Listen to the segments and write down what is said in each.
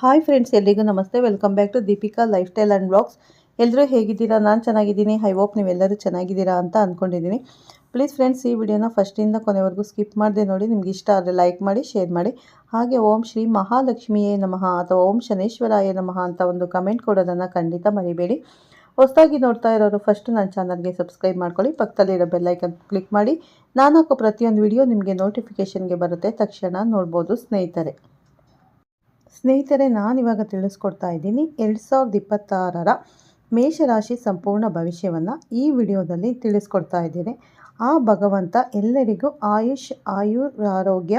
Hi friends ಎಲ್ರಿಗೂ ನಮಸ್ತೆ. Welcome back to Deepika life style and blogs ಎಲ್ಲರೂ ಹೇಗಿದ್ದೀರಾ? ನಾನು ಚೆನ್ನಾಗಿದ್ದೀನಿ. ಐ ಹೋಪ್ ನೀವೆಲ್ಲರೂ ಚೆನ್ನಾಗಿದ್ದೀರಾ ಅಂತ ಅಂದ್ಕೊಂಡಿದ್ದೀನಿ ಪ್ಲೀಸ್ ಫ್ರೆಂಡ್ಸ್ ಈ ವಿಡಿಯೋನ ಫಸ್ಟಿಂದ ಕೊನೆವರೆಗೂ ಸ್ಕಿಪ್ ಮಾಡದೆ ನೋಡಿ. ನಿಮ್ಗೆ ಇಷ್ಟ ಆದರೆ ಲೈಕ್ ಮಾಡಿ ಶೇರ್ ಮಾಡಿ. ಹಾಗೆ ಓಂ ಶ್ರೀ ಮಹಾಲಕ್ಷ್ಮಿಯೇ ನಮಃ ಅಥವಾ ಓಂ ಶನೇಶ್ವರಾಯ ನಮಃ ಅಂತ ಒಂದು ಕಮೆಂಟ್ ಕೊಡೋದನ್ನು ಖಂಡಿತ ಮರಿಬೇಡಿ. ಹೊಸದಾಗಿ ನೋಡ್ತಾ ಇರೋರು ಫಸ್ಟ್ ನನ್ನ ಚಾನಲ್ಗೆ ಸಬ್ಸ್ಕ್ರೈಬ್ ಮಾಡ್ಕೊಳ್ಳಿ. ಪಕ್ಕದಲ್ಲಿರೋ ಬೆಲ್ಲೈಕನ್ ಕ್ಲಿಕ್ ಮಾಡಿ. ನಾನು ಹಾಕೋ ಪ್ರತಿಯೊಂದು ವಿಡಿಯೋ ನಿಮಗೆ ನೋಟಿಫಿಕೇಷನ್ಗೆ ಬರುತ್ತೆ. ತಕ್ಷಣ ನೋಡ್ಬೋದು ಸ್ನೇಹಿತರೆ. ಸ್ನೇಹಿತರೆ, ನಾನಿವಾಗ ತಿಳಿಸ್ಕೊಡ್ತಾ ಇದ್ದೀನಿ. ಎರಡು ಸಾವಿರದ ಇಪ್ಪತ್ತಾರರ ಮೇಷರಾಶಿ ಸಂಪೂರ್ಣ ಭವಿಷ್ಯವನ್ನು ಈ ವಿಡಿಯೋದಲ್ಲಿ ತಿಳಿಸ್ಕೊಡ್ತಾ ಇದ್ದೀನಿ. ಆ ಭಗವಂತ ಎಲ್ಲರಿಗೂ ಆಯುಷ್, ಆಯುರಾರೋಗ್ಯ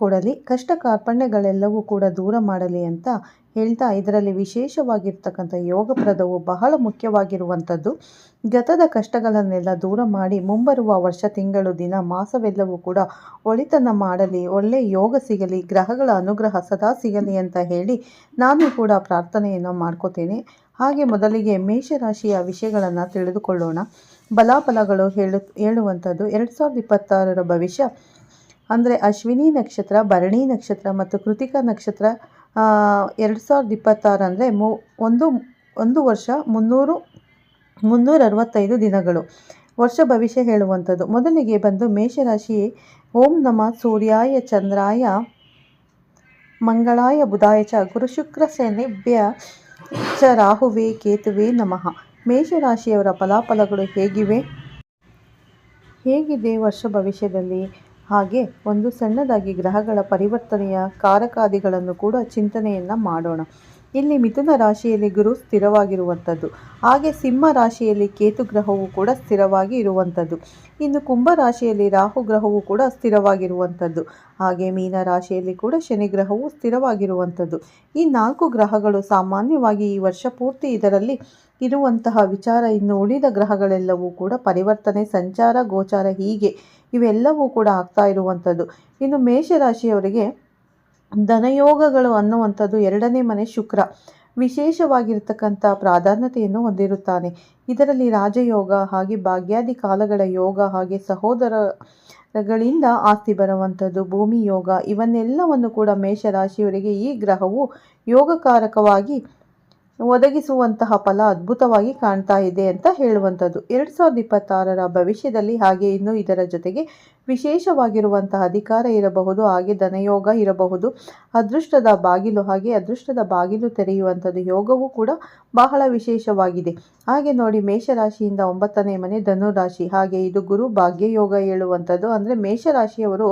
ಕೊಡಲಿ. ಕಷ್ಟ ಕಾರ್ಪಣ್ಯಗಳೆಲ್ಲವೂ ಕೂಡ ದೂರ ಮಾಡಲಿ ಅಂತ ಹೇಳ್ತಾ ಇದರಲ್ಲಿ ವಿಶೇಷವಾಗಿರ್ತಕ್ಕಂಥ ಯೋಗಪ್ರದವು ಬಹಳ ಮುಖ್ಯವಾಗಿರುವಂಥದ್ದು. ಗತದ ಕಷ್ಟಗಳನ್ನೆಲ್ಲ ದೂರ ಮಾಡಿ ಮುಂಬರುವ ವರ್ಷ, ತಿಂಗಳು, ದಿನ, ಮಾಸವೆಲ್ಲವೂ ಕೂಡ ಒಳಿತನ್ನು ಮಾಡಲಿ, ಒಳ್ಳೆ ಯೋಗ ಸಿಗಲಿ, ಗ್ರಹಗಳ ಅನುಗ್ರಹ ಸದಾ ಸಿಗಲಿ ಅಂತ ಹೇಳಿ ನಾನು ಕೂಡ ಪ್ರಾರ್ಥನೆಯನ್ನು ಮಾಡ್ಕೋತೇನೆ. ಹಾಗೆ ಮೊದಲಿಗೆ ಮೇಷರಾಶಿಯ ವಿಷಯಗಳನ್ನು ತಿಳಿದುಕೊಳ್ಳೋಣ. ಬಲಾಫಲಗಳು ಹೇಳು, ಹೇಳುವಂಥದ್ದು ಎರಡು ಸಾವಿರದ ಇಪ್ಪತ್ತಾರರ ಭವಿಷ್ಯ. ಅಂದರೆ ಅಶ್ವಿನಿ ನಕ್ಷತ್ರ, ಭರಣಿ ನಕ್ಷತ್ರ ಮತ್ತು ಕೃತಿಕ ನಕ್ಷತ್ರ ಎರಡು ಸಾವಿರದ ಇಪ್ಪತ್ತಾರು ಅಂದರೆ ಮೂ, ಒಂದು ಒಂದು ವರ್ಷ ಮುನ್ನೂರು ಮುನ್ನೂರ ಅರವತ್ತೈದು ದಿನಗಳು. ವರ್ಷ ಭವಿಷ್ಯ ಹೇಳುವಂಥದ್ದು. ಮೊದಲಿಗೆ ಬಂದು ಮೇಷರಾಶಿ, ಓಂ ನಮ ಸೂರ್ಯಾಯ ಚಂದ್ರಾಯ ಮಂಗಳಾಯ ಬುಧಾಯ ಚ ಗುರು ಶುಕ್ರ ಸೇನೆಭ್ಯ ಚ ರಾಹುವೇ ಕೇತುವೆ ನಮಃ. ಮೇಷರಾಶಿಯವರ ಫಲಾಫಲಗಳು ಹೇಗಿವೆ? ಹೇಗಿದೆ ವರ್ಷ ಭವಿಷ್ಯದಲ್ಲಿ? ಹಾಗೆ ಒಂದು ಸಣ್ಣದಾಗಿ ಗ್ರಹಗಳ ಪರಿವರ್ತನೆಯ ಕಾರಕಾದಿಗಳನ್ನು ಕೂಡ ಚಿಂತನೆಯನ್ನು ಮಾಡೋಣ. ಇಲ್ಲಿ ಮಿಥುನ ರಾಶಿಯಲ್ಲಿ ಗುರು ಸ್ಥಿರವಾಗಿರುವಂಥದ್ದು. ಹಾಗೆ ಸಿಂಹ ರಾಶಿಯಲ್ಲಿ ಕೇತು ಗ್ರಹವು ಕೂಡ ಸ್ಥಿರವಾಗಿ ಇರುವಂಥದ್ದು. ಇನ್ನು ಕುಂಭ ರಾಶಿಯಲ್ಲಿ ರಾಹು ಗ್ರಹವು ಕೂಡ ಸ್ಥಿರವಾಗಿರುವಂಥದ್ದು. ಹಾಗೆ ಮೀನ ರಾಶಿಯಲ್ಲಿ ಕೂಡ ಶನಿ ಗ್ರಹವು ಸ್ಥಿರವಾಗಿರುವಂಥದ್ದು. ಈ ನಾಲ್ಕು ಗ್ರಹಗಳು ಸಾಮಾನ್ಯವಾಗಿ ಈ ವರ್ಷ ಪೂರ್ತಿ ಇದರಲ್ಲಿ ಇರುವಂತಹ ವಿಚಾರ, ಇನ್ನು ಉಳಿದ ಗ್ರಹಗಳೆಲ್ಲವೂ ಕೂಡ ಪರಿವರ್ತನೆ, ಸಂಚಾರ, ಗೋಚಾರ ಹೀಗೆ ಇವೆಲ್ಲವೂ ಕೂಡ ಆಗ್ತಾ ಇರುವಂಥದ್ದು. ಇನ್ನು ಮೇಷರಾಶಿಯವರಿಗೆ ಧನಯೋಗಗಳು ಅನ್ನುವಂಥದ್ದು ಎರಡನೇ ಮನೆ ಶುಕ್ರ. ವಿಶೇಷವಾಗಿರ್ತಕ್ಕಂಥ ಪ್ರಾಧಾನ್ಯತೆಯನ್ನು ಹೊಂದಿರುತ್ತಾನೆ. ಇದರಲ್ಲಿ ರಾಜಯೋಗ ಹಾಗೆ ಭಾಗ್ಯಾದಿ ಕಾಲಗಳ ಯೋಗ ಹಾಗೆ ಸಹೋದರಗಳಿಂದ ಆಸ್ತಿ ಬರುವಂಥದ್ದು, ಭೂಮಿ ಯೋಗ, ಇವನ್ನೆಲ್ಲವನ್ನು ಕೂಡ ಮೇಷರಾಶಿಯವರಿಗೆ ಈ ಗ್ರಹವು ಯೋಗಕಾರಕವಾಗಿ ಒದಗಿಸುವಂತಹ ಫಲ ಅದ್ಭುತವಾಗಿ ಕಾಣ್ತಾ ಇದೆ ಅಂತ ಹೇಳುವಂಥದ್ದು. ಎರಡು ಸಾವಿರದ ಇಪ್ಪತ್ತಾರರ ಭವಿಷ್ಯದಲ್ಲಿ ಹಾಗೆ ಇನ್ನು ಇದರ ಜೊತೆಗೆ ವಿಶೇಷವಾಗಿರುವಂತಹ ಅಧಿಕಾರ ಇರಬಹುದು, ಹಾಗೆ ಧನಯೋಗ ಇರಬಹುದು. ಅದೃಷ್ಟದ ಬಾಗಿಲು, ಹಾಗೆ ಅದೃಷ್ಟದ ಬಾಗಿಲು ತೆರೆಯುವಂಥದ್ದು ಯೋಗವೂ ಕೂಡ ಬಹಳ ವಿಶೇಷವಾಗಿದೆ. ಹಾಗೆ ನೋಡಿ, ಮೇಷರಾಶಿಯಿಂದ ಒಂಬತ್ತನೇ ಮನೆ ಧನುರಾಶಿ. ಹಾಗೆ ಇದು ಗುರು ಭಾಗ್ಯ ಯೋಗ ಹೇಳುವಂಥದ್ದು. ಅಂದರೆ ಮೇಷರಾಶಿಯವರು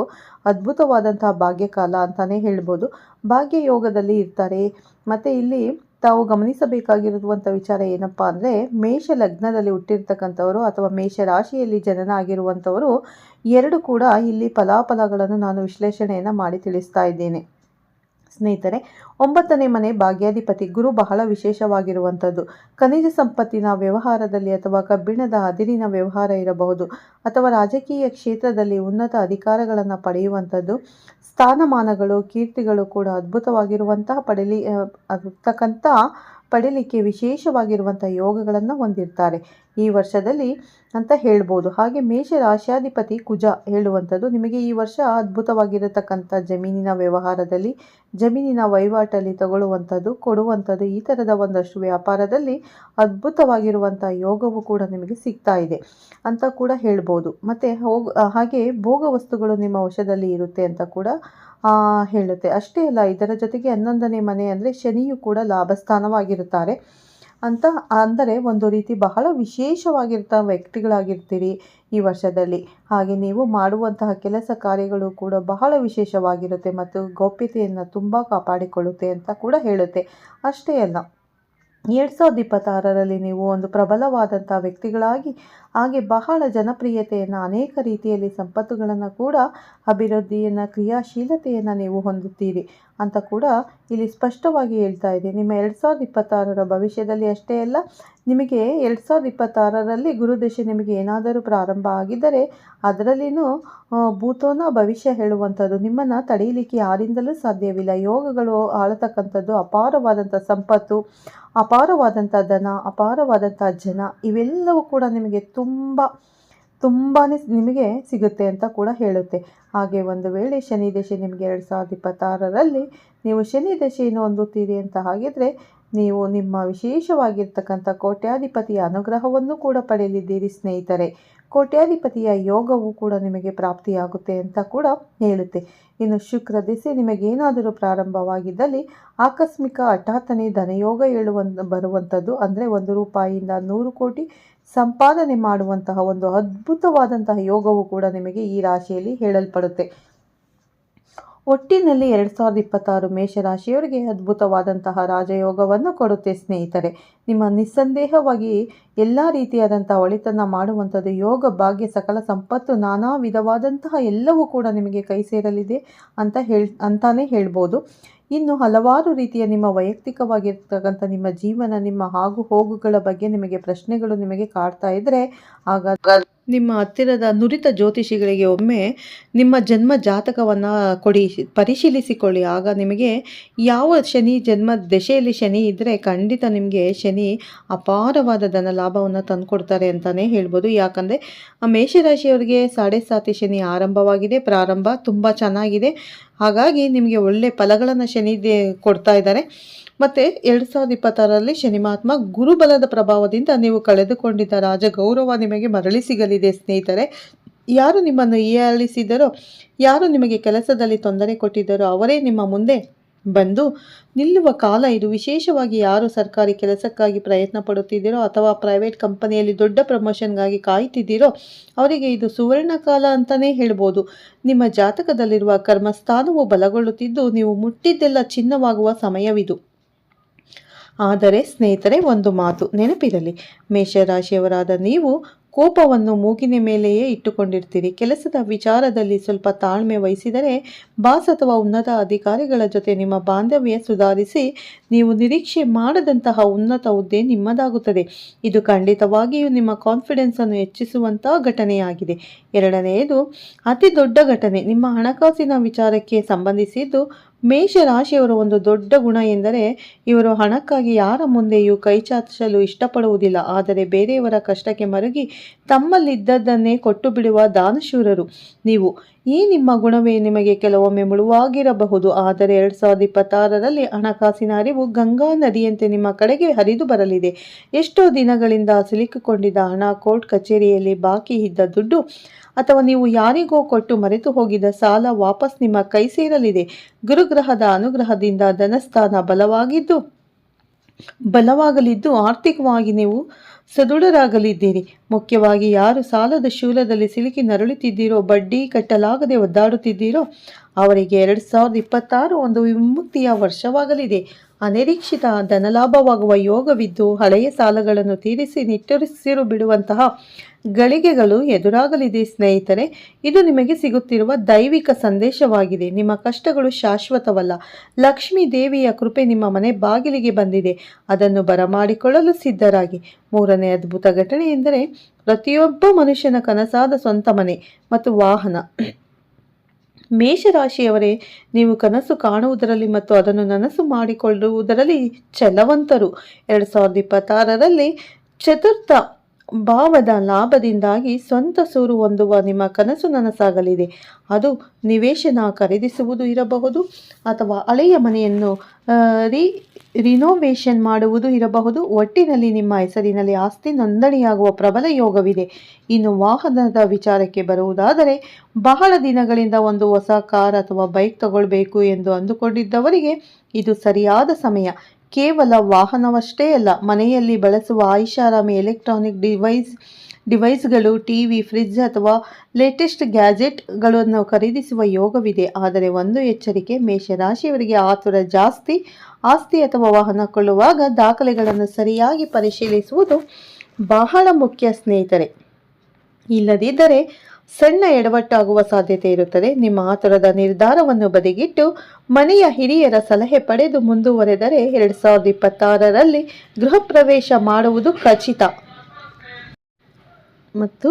ಅದ್ಭುತವಾದಂತಹ ಭಾಗ್ಯಕಾಲ ಅಂತಲೇ ಹೇಳ್ಬೋದು. ಭಾಗ್ಯಯೋಗದಲ್ಲಿ ಇರ್ತಾರೆ. ಮತ್ತು ಇಲ್ಲಿ ತಾವು ಗಮನಿಸಬೇಕಾಗಿರುವಂಥ ವಿಚಾರ ಏನಪ್ಪ ಅಂದರೆ, ಮೇಷ ಲಗ್ನದಲ್ಲಿ ಹುಟ್ಟಿರ್ತಕ್ಕಂಥವರು ಅಥವಾ ಮೇಷ ರಾಶಿಯಲ್ಲಿ ಜನನ ಆಗಿರುವಂಥವರು ಎರಡು ಕೂಡ ಇಲ್ಲಿ ಫಲಾಫಲಗಳನ್ನು ನಾನು ವಿಶ್ಲೇಷಣೆಯನ್ನು ಮಾಡಿ ತಿಳಿಸ್ತಾ ಇದ್ದೇನೆ. ಸ್ನೇಹಿತರೆ, ಒಂಬತ್ತನೇ ಮನೆ ಭಾಗ್ಯಾಧಿಪತಿ ಗುರು ಬಹಳ ವಿಶೇಷವಾಗಿರುವಂಥದ್ದು. ಖನಿಜ ಸಂಪತ್ತಿನ ವ್ಯವಹಾರದಲ್ಲಿ ಅಥವಾ ಕಬ್ಬಿಣದ ಅದಿರಿನ ವ್ಯವಹಾರ ಇರಬಹುದು ಅಥವಾ ರಾಜಕೀಯ ಕ್ಷೇತ್ರದಲ್ಲಿ ಉನ್ನತ ಅಧಿಕಾರಗಳನ್ನು ಪಡೆಯುವಂಥದ್ದು. ಸ್ಥಾನಮಾನಗಳು, ಕೀರ್ತಿಗಳು ಕೂಡ ಅದ್ಭುತವಾಗಿರುವಂತಹ ಪಡೆಯಲಿ ಇರ್ತಕ್ಕಂಥ ಪಡೀಲಿಕ್ಕೆ ವಿಶೇಷವಾಗಿರುವಂಥ ಯೋಗಗಳನ್ನು ಹೊಂದಿರ್ತಾರೆ. ಈ ವರ್ಷದಲ್ಲಿ ಅಂತ ಹೇಳ್ಬೋದು. ಹಾಗೆ ಮೇಷ ರಾಶ್ಯಾಧಿಪತಿ ಕುಜ ಹೇಳುವಂಥದ್ದು. ನಿಮಗೆ ಈ ವರ್ಷ ಅದ್ಭುತವಾಗಿರತಕ್ಕಂಥ ಜಮೀನಿನ ವ್ಯವಹಾರದಲ್ಲಿ, ಜಮೀನಿನ ವಹಿವಾಟಲ್ಲಿ ತಗೊಳ್ಳುವಂಥದ್ದು, ಕೊಡುವಂಥದ್ದು, ಈ ಥರದ ಒಂದಷ್ಟು ವ್ಯಾಪಾರದಲ್ಲಿ ಅದ್ಭುತವಾಗಿರುವಂಥ ಯೋಗವು ಕೂಡ ನಿಮಗೆ ಸಿಗ್ತಾ ಇದೆ ಅಂತ ಕೂಡ ಹೇಳ್ಬೋದು. ಮತ್ತು ಹೋಗ, ಹಾಗೆ ಭೋಗ ವಸ್ತುಗಳು ನಿಮ್ಮ ವಶದಲ್ಲಿ ಇರುತ್ತೆ ಅಂತ ಕೂಡ ಹೇಳುತ್ತೆ. ಅಷ್ಟೇ ಅಲ್ಲ, ಇದರ ಜೊತೆಗೆ ಹನ್ನೊಂದನೇ ಮನೆ ಅಂದರೆ ಶನಿಯು ಕೂಡ ಲಾಭಸ್ಥಾನವಾಗಿರುತ್ತಾರೆ. ಅಂತ ಅಂದರೆ ಒಂದು ರೀತಿ ಬಹಳ ವಿಶೇಷವಾಗಿರ್ತ ವ್ಯಕ್ತಿಗಳಾಗಿರ್ತೀರಿ ಈ ವರ್ಷದಲ್ಲಿ. ಹಾಗೆ ನೀವು ಮಾಡುವಂತಹ ಕೆಲಸ ಕಾರ್ಯಗಳು ಕೂಡ ಬಹಳ ವಿಶೇಷವಾಗಿರುತ್ತೆ ಮತ್ತು ಗೌಪ್ಯತೆಯನ್ನು ತುಂಬ ಕಾಪಾಡಿಕೊಳ್ಳುತ್ತೆ ಅಂತ ಕೂಡ ಹೇಳುತ್ತೆ. ಅಷ್ಟೇ ಅಲ್ಲ, ಎರಡು ಸಾವಿರದ ಇಪ್ಪತ್ತಾರರಲ್ಲಿ ನೀವು ಒಂದು ಪ್ರಬಲವಾದಂಥ ವ್ಯಕ್ತಿಗಳಾಗಿ ಹಾಗೆ ಬಹಳ ಜನಪ್ರಿಯತೆಯನ್ನು, ಅನೇಕ ರೀತಿಯಲ್ಲಿ ಸಂಪತ್ತುಗಳನ್ನು ಕೂಡ ಅಭಿವೃದ್ಧಿಯನ್ನು, ಕ್ರಿಯಾಶೀಲತೆಯನ್ನು ನೀವು ಹೊಂದುತ್ತೀರಿ ಅಂತ ಕೂಡ ಇಲ್ಲಿ ಸ್ಪಷ್ಟವಾಗಿ ಹೇಳ್ತಾ ಇದೆ. ನಿಮ್ಮ ಎರಡು ಸಾವಿರದ ಇಪ್ಪತ್ತಾರರ ಭವಿಷ್ಯದಲ್ಲಿ ಅಷ್ಟೇ ಅಲ್ಲ, ನಿಮಗೆ ಎರಡು ಸಾವಿರದ ಇಪ್ಪತ್ತಾರರಲ್ಲಿ ಗುರುದಶೆ ನಿಮಗೆ ಏನಾದರೂ ಪ್ರಾರಂಭ ಆಗಿದ್ದರೆ ಅದರಲ್ಲಿನೂ ಭೂತೋನ ಭವಿಷ್ಯ ಹೇಳುವಂಥದ್ದು ನಿಮ್ಮನ್ನು ತಡೆಯಲಿಕ್ಕೆ ಯಾರಿಂದಲೂ ಸಾಧ್ಯವಿಲ್ಲ. ಯೋಗಗಳು ಆಳತಕ್ಕಂಥದ್ದು, ಅಪಾರವಾದಂಥ ಸಂಪತ್ತು, ಅಪಾರವಾದಂಥ ಧನ, ಅಪಾರವಾದಂಥ ಜನ, ಇವೆಲ್ಲವೂ ಕೂಡ ನಿಮಗೆ ತುಂಬ ತುಂಬಾ ನಿಮಗೆ ಸಿಗುತ್ತೆ ಅಂತ ಕೂಡ ಹೇಳುತ್ತೆ. ಹಾಗೆ ಒಂದು ವೇಳೆ ಶನಿ ದಶೆ ನಿಮಗೆ ಎರಡು ಸಾವಿರದ ಇಪ್ಪತ್ತಾರರಲ್ಲಿ ನೀವು ಶನಿ ದಶೆಯನ್ನು ಹೊಂದುತ್ತೀರಿ ಅಂತ ಹಾಗಿದ್ರೆ ನೀವು ನಿಮ್ಮ ವಿಶೇಷವಾಗಿರ್ತಕ್ಕಂಥ ಕೋಟ್ಯಾಧಿಪತಿಯ ಅನುಗ್ರಹವನ್ನು ಕೂಡ ಪಡೆಯಲಿದ್ದೀರಿ ಸ್ನೇಹಿತರೆ. ಕೋಟ್ಯಾಧಿಪತಿಯ ಯೋಗವು ಕೂಡ ನಿಮಗೆ ಪ್ರಾಪ್ತಿಯಾಗುತ್ತೆ ಅಂತ ಕೂಡ ಹೇಳುತ್ತೆ. ಇನ್ನು ಶುಕ್ರ ದಿಸೆ ನಿಮಗೇನಾದರೂ ಪ್ರಾರಂಭವಾಗಿದ್ದಲ್ಲಿ ಆಕಸ್ಮಿಕ ಹಠಾತ್ತನೆ ಧನಯೋಗ ಹೇಳುವಂತ ಬರುವಂಥದ್ದು ಅಂದರೆ ಒಂದು ರೂಪಾಯಿಯಿಂದ ನೂರು ಕೋಟಿ ಸಂಪಾದನೆ ಮಾಡುವಂತಹ ಒಂದು ಅದ್ಭುತವಾದಂತಹ ಯೋಗವು ಕೂಡ ನಿಮಗೆ ಈ ರಾಶಿಯಲ್ಲಿ ಹೇಳಲ್ಪಡುತ್ತೆ. ಒಟ್ಟಿನಲ್ಲಿ ಎರಡು ಸಾವಿರದ ಇಪ್ಪತ್ತಾರು ಮೇಷರಾಶಿಯವರಿಗೆ ಅದ್ಭುತವಾದಂತಹ ರಾಜಯೋಗವನ್ನು ಕೊಡುತ್ತೆ ಸ್ನೇಹಿತರೆ. ನಿಮ್ಮ ನಿಸ್ಸಂದೇಹವಾಗಿ ಎಲ್ಲ ರೀತಿಯಾದಂತಹ ಒಳಿತನ್ನು ಮಾಡುವಂಥದ್ದು ಯೋಗ, ಭಾಗ್ಯ, ಸಕಲ ಸಂಪತ್ತು, ನಾನಾ ವಿಧವಾದಂತಹ ಎಲ್ಲವೂ ಕೂಡ ನಿಮಗೆ ಕೈ ಸೇರಲಿದೆ ಅಂತ ಹೇಳ್ ಅಂತಾನೆ ಹೇಳ್ಬೋದು. ಇನ್ನು ಹಲವಾರು ರೀತಿಯ ನಿಮ್ಮ ವೈಯಕ್ತಿಕವಾಗಿರ್ತಕ್ಕಂಥ ನಿಮ್ಮ ಜೀವನ, ನಿಮ್ಮ ಹಾಗು ಹೋಗುಗಳ ಬಗ್ಗೆ ನಿಮಗೆ ಪ್ರಶ್ನೆಗಳು ನಿಮಗೆ ಕಾಡ್ತಾ ಇದ್ರೆ ಆಗ ನಿಮ್ಮ ಹತ್ತಿರದ ನುರಿತ ಜ್ಯೋತಿಷಿಗಳಿಗೆ ಒಮ್ಮೆ ನಿಮ್ಮ ಜನ್ಮ ಜಾತಕವನ್ನು ಕೊಡಿ, ಪರಿಶೀಲಿಸಿಕೊಳ್ಳಿ. ಆಗ ನಿಮಗೆ ಯಾವ ಶನಿ ಜನ್ಮ ದಶೆಯಲ್ಲಿ ಶನಿ ಇದ್ದರೆ ಖಂಡಿತ ನಿಮಗೆ ಶನಿ ಅಪಾರವಾದ ಧನ ಲಾಭವನ್ನು ತಂದುಕೊಡ್ತಾರೆ ಅಂತಲೇ ಹೇಳ್ಬೋದು. ಯಾಕಂದರೆ ಮೇಷರಾಶಿಯವರಿಗೆ ಸಾಡೆ ಸಾತಿ ಶನಿ ಆರಂಭವಾಗಿದೆ, ಪ್ರಾರಂಭ ತುಂಬ ಚೆನ್ನಾಗಿದೆ. ಹಾಗಾಗಿ ನಿಮಗೆ ಒಳ್ಳೆ ಫಲಗಳನ್ನು ಶನಿ ಕೊಡ್ತಾ ಇದ್ದಾರೆ. ಮತ್ತು ಎರಡು ಸಾವಿರದ ಇಪ್ಪತ್ತಾರರಲ್ಲಿ ಶನಿ ಮಹಾತ್ಮ ಗುರುಬಲದ ಪ್ರಭಾವದಿಂದ ನೀವು ಕಳೆದುಕೊಂಡಿದ್ದ ರಾಜ ಗೌರವ ನಿಮಗೆ ಮರಳಿ ಸಿಗಲಿದೆ, ಸ್ನೇಹಿತರೆ. ಯಾರು ನಿಮ್ಮನ್ನು ಹೀಯಾಳಿಸಿದರೋ ಯಾರು ನಿಮಗೆ ಕೆಲಸದಲ್ಲಿ ತೊಂದರೆ ಕೊಟ್ಟಿದ್ದರೋ, ಅವರೇ ನಿಮ್ಮ ಮುಂದೆ ಬಂದು ನಿಲ್ಲುವ ಕಾಲ ಇದು. ವಿಶೇಷವಾಗಿ ಯಾರು ಸರ್ಕಾರಿ ಕೆಲಸಕ್ಕಾಗಿ ಪ್ರಯತ್ನ ಪಡುತ್ತಿದ್ದೀರೋ ಅಥವಾ ಪ್ರೈವೇಟ್ ಕಂಪನಿಯಲ್ಲಿ ದೊಡ್ಡ ಪ್ರಮೋಷನ್ಗಾಗಿ ಕಾಯುತ್ತಿದ್ದೀರೋ ಅವರಿಗೆ ಇದು ಸುವರ್ಣ ಕಾಲ ಅಂತಲೇ ಹೇಳ್ಬೋದು. ನಿಮ್ಮ ಜಾತಕದಲ್ಲಿರುವ ಕರ್ಮಸ್ಥಾನವು ಬಲಗೊಳ್ಳುತ್ತಿದ್ದು, ನೀವು ಮುಟ್ಟಿದ್ದೆಲ್ಲ ಚಿನ್ನವಾಗುವ ಸಮಯವಿದು. ಆದರೆ ಸ್ನೇಹಿತರೆ, ಒಂದು ಮಾತು ನೆನಪಿರಲಿ. ಮೇಷರಾಶಿಯವರಾದ ನೀವು ಕೋಪವನ್ನು ಮೂಗಿನ ಮೇಲೆಯೇ ಇಟ್ಟುಕೊಂಡಿರ್ತೀರಿ. ಕೆಲಸದ ವಿಚಾರದಲ್ಲಿ ಸ್ವಲ್ಪ ತಾಳ್ಮೆ ವಹಿಸಿದರೆ ಬಾಸ್ ಅಥವಾ ಉನ್ನತ ಅಧಿಕಾರಿಗಳ ಜೊತೆ ನಿಮ್ಮ ಬಾಂಧವ್ಯ ಸುಧಾರಿಸಿ ನೀವು ನಿರೀಕ್ಷೆ ಮಾಡದಂತಹ ಉನ್ನತ ಹುದ್ದೆ ನಿಮ್ಮದಾಗುತ್ತದೆ. ಇದು ಖಂಡಿತವಾಗಿಯೂ ನಿಮ್ಮ ಕಾನ್ಫಿಡೆನ್ಸನ್ನು ಹೆಚ್ಚಿಸುವಂಥ ಘಟನೆಯಾಗಿದೆ. ಎರಡನೆಯದು, ಅತಿ ದೊಡ್ಡ ಘಟನೆ ನಿಮ್ಮ ಹಣಕಾಸಿನ ವಿಚಾರಕ್ಕೆ ಸಂಬಂಧಿಸಿದ್ದು ಮೇಷರಾಶಿಯವರ ಒಂದು ದೊಡ್ಡ ಗುಣ ಎಂದರೆ ಇವರು ಹಣಕ್ಕಾಗಿ ಯಾರ ಮುಂದೆಯೂ ಕೈಚಾಚಲು ಇಷ್ಟಪಡುವುದಿಲ್ಲ. ಆದರೆ ಬೇರೆಯವರ ಕಷ್ಟಕ್ಕೆ ಮರುಗಿ ತಮ್ಮಲ್ಲಿದ್ದದ್ದನ್ನೇ ಕೊಟ್ಟು ಬಿಡುವ ದಾನಶೂರರು. ನೀವು ಈ ನಿಮ್ಮ ಗುಣವೇ ನಿಮಗೆ ಕೆಲವೊಮ್ಮೆ ಮುಳುವಾಗಿರಬಹುದು. ಆದರೆ ಎರಡು ಸಾವಿರದ ಇಪ್ಪತ್ತಾರರಲ್ಲಿ ಹಣಕಾಸಿನ ಅರಿವು ಗಂಗಾ ನದಿಯಂತೆ ನಿಮ್ಮ ಕಡೆಗೆ ಹರಿದು ಬರಲಿದೆ. ಎಷ್ಟೋ ದಿನಗಳಿಂದ ಸಿಲುಕಿಕೊಂಡಿದ್ದ ಹಣ ಕೋರ್ಟ್ ಕಚೇರಿಯಲ್ಲಿ ಬಾಕಿ ಇದ್ದ ದುಡ್ಡು ಅಥವಾ ನೀವು ಯಾರಿಗೋ ಕೊಟ್ಟು ಮರೆತು ಹೋಗಿದ್ದ ಸಾಲ ವಾಪಸ್ ನಿಮ್ಮ ಕೈ ಸೇರಲಿದೆ. ಗುರುಗ್ರಹದ ಅನುಗ್ರಹದಿಂದ ಧನಸ್ಥಾನ ಬಲವಾಗಿದ್ದು, ಬಲವಾಗಲಿದ್ದು ಆರ್ಥಿಕವಾಗಿ ನೀವು ಸದೃಢರಾಗಲಿದ್ದೀರಿ. ಮುಖ್ಯವಾಗಿ ಯಾರು ಸಾಲದ ಶೂಲದಲ್ಲಿ ಸಿಲುಕಿ ನರಳುತ್ತಿದ್ದೀರೋ, ಬಡ್ಡಿ ಕಟ್ಟಲಾಗದೆ ಒದ್ದಾಡುತ್ತಿದ್ದೀರೋ, ಅವರಿಗೆ ಎರಡು ಸಾವಿರದ ಇಪ್ಪತ್ತಾರು ಒಂದು ವಿಮುಕ್ತಿಯ ವರ್ಷವಾಗಲಿದೆ. ಅನಿರೀಕ್ಷಿತ ಧನಲಾಭವಾಗುವ ಯೋಗವಿದ್ದು ಹಳೆಯ ಸಾಲಗಳನ್ನು ತೀರಿಸಿ ನಿಟ್ಟುರಿಸಿರು ಬಿಡುವಂತಹ ಗಳಿಗೆಗಳು ಎದುರಾಗಲಿದೆ, ಸ್ನೇಹಿತರೆ. ಇದು ನಿಮಗೆ ಸಿಗುತ್ತಿರುವ ದೈವಿಕ ಸಂದೇಶವಾಗಿದೆ. ನಿಮ್ಮ ಕಷ್ಟಗಳು ಶಾಶ್ವತವಲ್ಲ. ಲಕ್ಷ್ಮೀ ದೇವಿಯ ಕೃಪೆ ನಿಮ್ಮ ಮನೆ ಬಾಗಿಲಿಗೆ ಬಂದಿದೆ. ಅದನ್ನು ಬರಮಾಡಿಕೊಳ್ಳಲು ಸಿದ್ಧರಾಗಿ. ಮೂರನೇ ಅದ್ಭುತ ಘಟನೆ ಎಂದರೆ, ಪ್ರತಿಯೊಬ್ಬ ಮನುಷ್ಯನ ಕನಸಾದ ಸ್ವಂತ ಮನೆ ಮತ್ತು ವಾಹನ. ಮೇಷರಾಶಿಯವರೇ, ನೀವು ಕನಸು ಕಾಣುವುದರಲ್ಲಿ ಮತ್ತು ಅದನ್ನು ನನಸು ಮಾಡಿಕೊಳ್ಳುವುದರಲ್ಲಿ ಛಲವಂತರು. ಎರಡು ಸಾವಿರದ ಇಪ್ಪತ್ತಾರರಲ್ಲಿ ಚತುರ್ಥ ಭಾವದ ಲಾಭದಿಂದಾಗಿ ಸ್ವಂತ ಸೂರು ಹೊಂದುವ ನಿಮ್ಮ ಕನಸು ನನಸಾಗಲಿದೆ. ಅದು ನಿವೇಶನ ಖರೀದಿಸುವುದು ಇರಬಹುದು ಅಥವಾ ಹಳೆಯ ಮನೆಯನ್ನು ರಿ ರಿನೋವೇಷನ್ ಮಾಡುವುದು ಇರಬಹುದು. ಒಟ್ಟಿನಲ್ಲಿ ನಿಮ್ಮ ಹೆಸರಿನಲ್ಲಿ ಆಸ್ತಿ ನೋಂದಣಿಯಾಗುವ ಪ್ರಬಲ ಯೋಗವಿದೆ. ಇನ್ನು ವಾಹನದ ವಿಚಾರಕ್ಕೆ ಬರುವುದಾದರೆ, ಬಹಳ ದಿನಗಳಿಂದ ಒಂದು ಹೊಸ ಕಾರ್ ಅಥವಾ ಬೈಕ್ ತಗೊಳ್ಬೇಕು ಎಂದು ಅಂದುಕೊಂಡಿದ್ದವರಿಗೆ ಇದು ಸರಿಯಾದ ಸಮಯ. ಕೇವಲ ವಾಹನವಷ್ಟೇ ಅಲ್ಲ, ಮನೆಯಲ್ಲಿ ಬಳಸುವ ಐಷಾರಾಮಿ ಎಲೆಕ್ಟ್ರಾನಿಕ್ ಡಿವೈಸ್, ಡಿವೈಸ್ಗಳು ಟಿ ವಿ ಫ್ರಿಡ್ಜ್ ಅಥವಾ ಲೇಟೆಸ್ಟ್ ಗ್ಯಾಜೆಟ್ಗಳನ್ನು ಖರೀದಿಸುವ ಯೋಗವಿದೆ. ಆದರೆ ಒಂದು ಎಚ್ಚರಿಕೆ, ಮೇಷರಾಶಿಯವರಿಗೆ ಆತುರ ಜಾಸ್ತಿ, ಆಸ್ತಿ ಅಥವಾ ವಾಹನ ಕೊಳ್ಳುವಾಗ ದಾಖಲೆಗಳನ್ನು ಸರಿಯಾಗಿ ಪರಿಶೀಲಿಸುವುದು ಬಹಳ ಮುಖ್ಯ ಸ್ನೇಹಿತರೆ. ಇಲ್ಲದಿದ್ದರೆ ಸಣ್ಣ ಎಡವಟ್ಟಾಗುವ ಸಾಧ್ಯತೆ ಇರುತ್ತದೆ. ನಿಮ್ಮ ಆತುರದ ನಿರ್ಧಾರವನ್ನು ಬದಿಗಿಟ್ಟು ಮನೆಯ ಹಿರಿಯರ ಸಲಹೆ ಪಡೆದು ಮುಂದುವರೆದರೆ ಎರಡು ಸಾವಿರದ ಇಪ್ಪತ್ತಾರರಲ್ಲಿ ಗೃಹ ಪ್ರವೇಶ ಮಾಡುವುದು ಖಚಿತ. ಮತ್ತು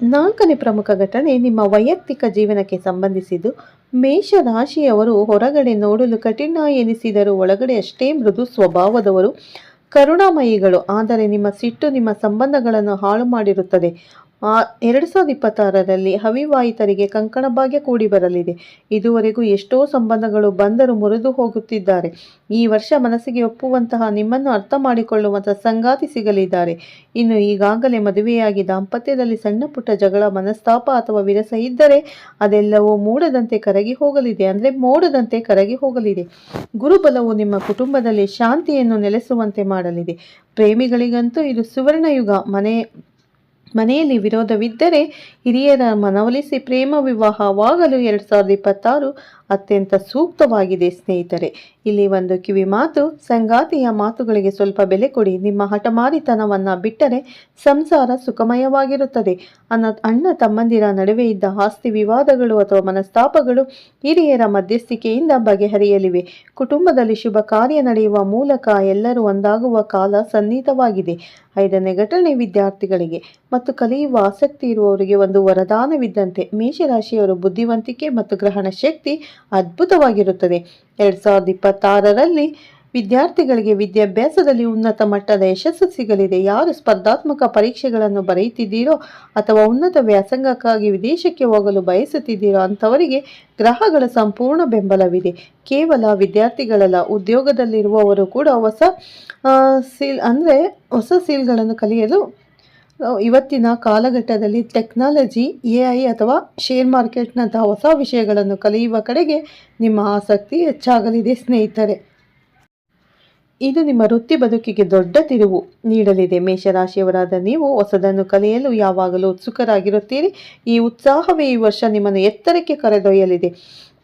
ನಾಲ್ಕನೇ ಪ್ರಮುಖ ಘಟನೆ ನಿಮ್ಮ ವೈಯಕ್ತಿಕ ಜೀವನಕ್ಕೆ ಸಂಬಂಧಿಸಿದ್ದು, ಮೇಷರಾಶಿಯವರು ಹೊರಗಡೆ ನೋಡಲು ಕಠಿಣ ಎನಿಸಿದರೂ ಒಳಗಡೆ ಅಷ್ಟೇ ಮೃದು ಸ್ವಭಾವದವರು. ಕರುಣಾಮಯಿಗಳು, ಆದರೆ ನಿಮ್ಮ ಸಿಟ್ಟು ನಿಮ್ಮ ಸಂಬಂಧಗಳನ್ನು ಹಾಳು ಮಾಡಿರುತ್ತದೆ. ಎರಡು ಸಾವಿರದ ಇಪ್ಪತ್ತಾರರಲ್ಲಿ ಅವಿವಾಹಿತರಿಗೆ ಕಂಕಣ ಭಾಗ್ಯ ಕೂಡಿ ಬರಲಿದೆ. ಇದುವರೆಗೂ ಎಷ್ಟೋ ಸಂಬಂಧಗಳು ಬಂದರು ಮುರಿದು ಹೋಗುತ್ತಿದ್ದಾರೆ. ಈ ವರ್ಷ ಮನಸ್ಸಿಗೆ ಒಪ್ಪುವಂತಹ ನಿಮ್ಮನ್ನು ಅರ್ಥ ಮಾಡಿಕೊಳ್ಳುವಂತಹ ಸಂಗಾತಿ ಸಿಗಲಿದ್ದಾರೆ. ಇನ್ನು ಈಗಾಗಲೇ ಮದುವೆಯಾಗಿ ದಾಂಪತ್ಯದಲ್ಲಿ ಸಣ್ಣ ಪುಟ್ಟ ಜಗಳ, ಮನಸ್ತಾಪ ಅಥವಾ ವಿರಸ ಇದ್ದರೆ ಅದೆಲ್ಲವೂ ಮೂಡದಂತೆ ಕರಗಿ ಹೋಗಲಿದೆ. ಅಂದರೆ ಮೋಡದಂತೆ ಕರಗಿ ಹೋಗಲಿದೆ. ಗುರುಬಲವು ನಿಮ್ಮ ಕುಟುಂಬದಲ್ಲಿ ಶಾಂತಿಯನ್ನು ನೆಲೆಸುವಂತೆ ಮಾಡಲಿದೆ. ಪ್ರೇಮಿಗಳಿಗಂತೂ ಇದು ಸುವರ್ಣಯುಗ. ಮನೆ ಮನೆಯಲ್ಲಿ ವಿರೋಧವಿದ್ದರೆ ಹಿರಿಯರ ಮನವೊಲಿಸಿ ಪ್ರೇಮ ವಿವಾಹವಾಗಲು ಎರಡು ಸಾವಿರದ ಇಪ್ಪತ್ತಾರು ಅತ್ಯಂತ ಸೂಕ್ತವಾಗಿದೆ, ಸ್ನೇಹಿತರೆ. ಇಲ್ಲಿ ಒಂದು ಕಿವಿ ಮಾತು, ಸಂಗಾತಿಯ ಮಾತುಗಳಿಗೆ ಸ್ವಲ್ಪ ಬೆಲೆ ಕೊಡಿ. ನಿಮ್ಮ ಹಠಮಾರಿತನವನ್ನು ಬಿಟ್ಟರೆ ಸಂಸಾರ ಸುಖಮಯವಾಗಿರುತ್ತದೆ. ಅನ್ನ, ಅಣ್ಣ, ತಮ್ಮಂದಿರ ನಡುವೆ ಇದ್ದ ಆಸ್ತಿ ವಿವಾದಗಳು ಅಥವಾ ಮನಸ್ತಾಪಗಳು ಹಿರಿಯರ ಮಧ್ಯಸ್ಥಿಕೆಯಿಂದ ಬಗೆಹರಿಯಲಿವೆ. ಕುಟುಂಬದಲ್ಲಿ ಶುಭ ಕಾರ್ಯ ನಡೆಯುವ ಮೂಲಕ ಎಲ್ಲರೂ ಒಂದಾಗುವ ಕಾಲ ಸನ್ನಿಹಿತವಾಗಿದೆ. ಐದನೇ ಘಟನೆ ವಿದ್ಯಾರ್ಥಿಗಳಿಗೆ. ಮತ್ತು ಕಲಿಯುವ ಆಸಕ್ತಿ ಇರುವವರಿಗೆ ಒಂದು ವರದಾನವಿದ್ದಂತೆ. ಮೇಷರಾಶಿಯವರು ಬುದ್ಧಿವಂತಿಕೆ ಮತ್ತು ಗ್ರಹಣ ಶಕ್ತಿ ಅದ್ಭುತವಾಗಿರುತ್ತದೆ. ಎರಡು ಸಾವಿರದ ಇಪ್ಪತ್ತಾರರಲ್ಲಿ ವಿದ್ಯಾರ್ಥಿಗಳಿಗೆ ವಿದ್ಯಾಭ್ಯಾಸದಲ್ಲಿ ಉನ್ನತ ಮಟ್ಟದ ಯಶಸ್ಸು ಸಿಗಲಿದೆ. ಯಾರು ಸ್ಪರ್ಧಾತ್ಮಕ ಪರೀಕ್ಷೆಗಳನ್ನು ಬರೆಯುತ್ತಿದ್ದೀರೋ ಅಥವಾ ಉನ್ನತ ವ್ಯಾಸಂಗಕ್ಕಾಗಿ ವಿದೇಶಕ್ಕೆ ಹೋಗಲು ಬಯಸುತ್ತಿದ್ದೀರೋ ಅಂಥವರಿಗೆ ಗ್ರಹಗಳ ಸಂಪೂರ್ಣ ಬೆಂಬಲವಿದೆ. ಕೇವಲ ವಿದ್ಯಾರ್ಥಿಗಳಲ್ಲ, ಉದ್ಯೋಗದಲ್ಲಿರುವವರು ಕೂಡ ಹೊಸ ಸೀಲ್, ಅಂದರೆ ಹೊಸ ಸೀಲ್ಗಳನ್ನು ಕಲಿಯಲು ಇವತ್ತಿನ ಕಾಲಘಟ್ಟದಲ್ಲಿ ಟೆಕ್ನಾಲಜಿ, ಎ ಐ ಅಥವಾ ಶೇರ್ ಮಾರ್ಕೆಟ್ನಂತಹ ಹೊಸ ವಿಷಯಗಳನ್ನು ಕಲಿಯುವ ಕಡೆಗೆ ನಿಮ್ಮ ಆಸಕ್ತಿ ಹೆಚ್ಚಾಗಲಿದೆ, ಸ್ನೇಹಿತರೆ. ಇದು ನಿಮ್ಮ ವೃತ್ತಿ ಬದುಕಿಗೆ ದೊಡ್ಡ ತಿರುವು ನೀಡಲಿದೆ. ಮೇಷರಾಶಿಯವರಾದ ನೀವು ಹೊಸದನ್ನು ಕಲಿಯಲು ಯಾವಾಗಲೂ ಉತ್ಸುಕರಾಗಿರುತ್ತೀರಿ. ಈ ಉತ್ಸಾಹವೇ ಈ ವರ್ಷ ನಿಮ್ಮನ್ನು ಎತ್ತರಕ್ಕೆ ಕರೆದೊಯ್ಯಲಿದೆ.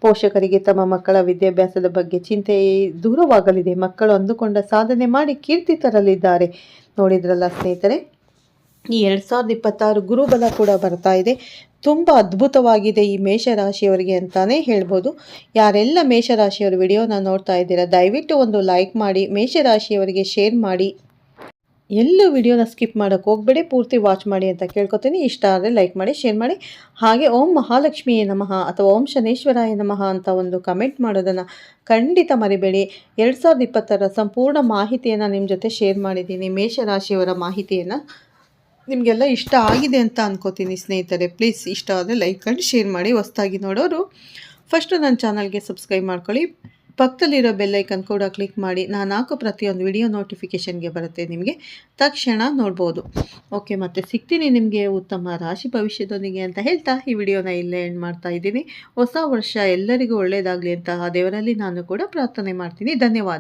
ಪೋಷಕರಿಗೆ ತಮ್ಮ ಮಕ್ಕಳ ವಿದ್ಯಾಭ್ಯಾಸದ ಬಗ್ಗೆ ಚಿಂತೆ ದೂರವಾಗಲಿದೆ. ಮಕ್ಕಳು ಅಂದುಕೊಂಡ ಸಾಧನೆ ಮಾಡಿ ಕೀರ್ತಿ ತರಲಿದ್ದಾರೆ. ನೋಡಿದ್ರಲ್ಲ ಸ್ನೇಹಿತರೆ ಈ ಎರಡು ಸಾವಿರದ ಇಪ್ಪತ್ತಾರು ಗುರುಬಲ ಕೂಡ ಬರ್ತಾ ಇದೆ. ತುಂಬ ಅದ್ಭುತವಾಗಿದೆ ಈ ಮೇಷರಾಶಿಯವರಿಗೆ ಅಂತಲೇ ಹೇಳ್ಬೋದು. ಯಾರೆಲ್ಲ ಮೇಷರಾಶಿಯವರು ವಿಡಿಯೋನ ನೋಡ್ತಾ ಇದ್ದೀರಾ, ದಯವಿಟ್ಟು ಒಂದು ಲೈಕ್ ಮಾಡಿ, ಮೇಷರಾಶಿಯವರಿಗೆ ಶೇರ್ ಮಾಡಿ. ಎಲ್ಲೂ ವಿಡಿಯೋನ ಸ್ಕಿಪ್ ಮಾಡೋಕ್ಕೆ ಹೋಗ್ಬೇಡಿ, ಪೂರ್ತಿ ವಾಚ್ ಮಾಡಿ ಅಂತ ಕೇಳ್ಕೊತೀನಿ. ಇಷ್ಟ ಆದರೆ ಲೈಕ್ ಮಾಡಿ, ಶೇರ್ ಮಾಡಿ. ಹಾಗೆ ಓಂ ಮಹಾಲಕ್ಷ್ಮಿಯೇ ನಮಃ ಅಥವಾ ಓಂ ಶನೇಶ್ವರಾಯ ನಮಃ ಅಂತ ಒಂದು ಕಮೆಂಟ್ ಮಾಡೋದನ್ನು ಖಂಡಿತ ಮರಿಬೇಡಿ. ಎರಡು ಸಾವಿರದ ಇಪ್ಪತ್ತರ ಸಂಪೂರ್ಣ ಮಾಹಿತಿಯನ್ನು ನಿಮ್ಮ ಜೊತೆ ಶೇರ್ ಮಾಡಿದ್ದೀನಿ, ಮೇಷರಾಶಿಯವರ ಮಾಹಿತಿಯನ್ನು. ನಿಮಗೆಲ್ಲ ಇಷ್ಟ ಆಗಿದೆ ಅಂತ ಅನ್ಕೋತೀನಿ ಸ್ನೇಹಿತರೆ. ಪ್ಲೀಸ್ ಇಷ್ಟ ಆದರೆ ಲೈಕ್ ಮಾಡಿ ಶೇರ್ ಮಾಡಿ. ಹೊಸ್ದಾಗಿ ನೋಡೋರು ಫಸ್ಟು ನನ್ನ ಚಾನಲ್ಗೆ ಸಬ್ಸ್ಕ್ರೈಬ್ ಮಾಡ್ಕೊಳ್ಳಿ. ಪಕ್ಕದಲ್ಲಿರೋ ಬೆಲ್ಲೈಕನ್ ಕೂಡ ಕ್ಲಿಕ್ ಮಾಡಿ. ನಾನು ಹಾಕೋ ಪ್ರತಿಯೊಂದು ವಿಡಿಯೋ ನೋಟಿಫಿಕೇಷನ್ಗೆ ಬರುತ್ತೆ ನಿಮಗೆ. ತಕ್ಷಣ ನೋಡ್ಬೋದು. ಓಕೆ ಮತ್ತು ಸಿಗ್ತೀನಿ ನಿಮಗೆ ಉತ್ತಮ ರಾಶಿ ಭವಿಷ್ಯದೊಂದಿಗೆ ಅಂತ ಹೇಳ್ತಾ ಈ ವಿಡಿಯೋನ ಇಲ್ಲೇ ಎಂಡ್ ಮಾಡ್ತಾ ಇದ್ದೀನಿ. ಹೊಸ ವರ್ಷ ಎಲ್ಲರಿಗೂ ಒಳ್ಳೆಯದಾಗಲಿ ಅಂತ ದೇವರಲ್ಲಿ ನಾನು ಕೂಡ ಪ್ರಾರ್ಥನೆ ಮಾಡ್ತೀನಿ. ಧನ್ಯವಾದ.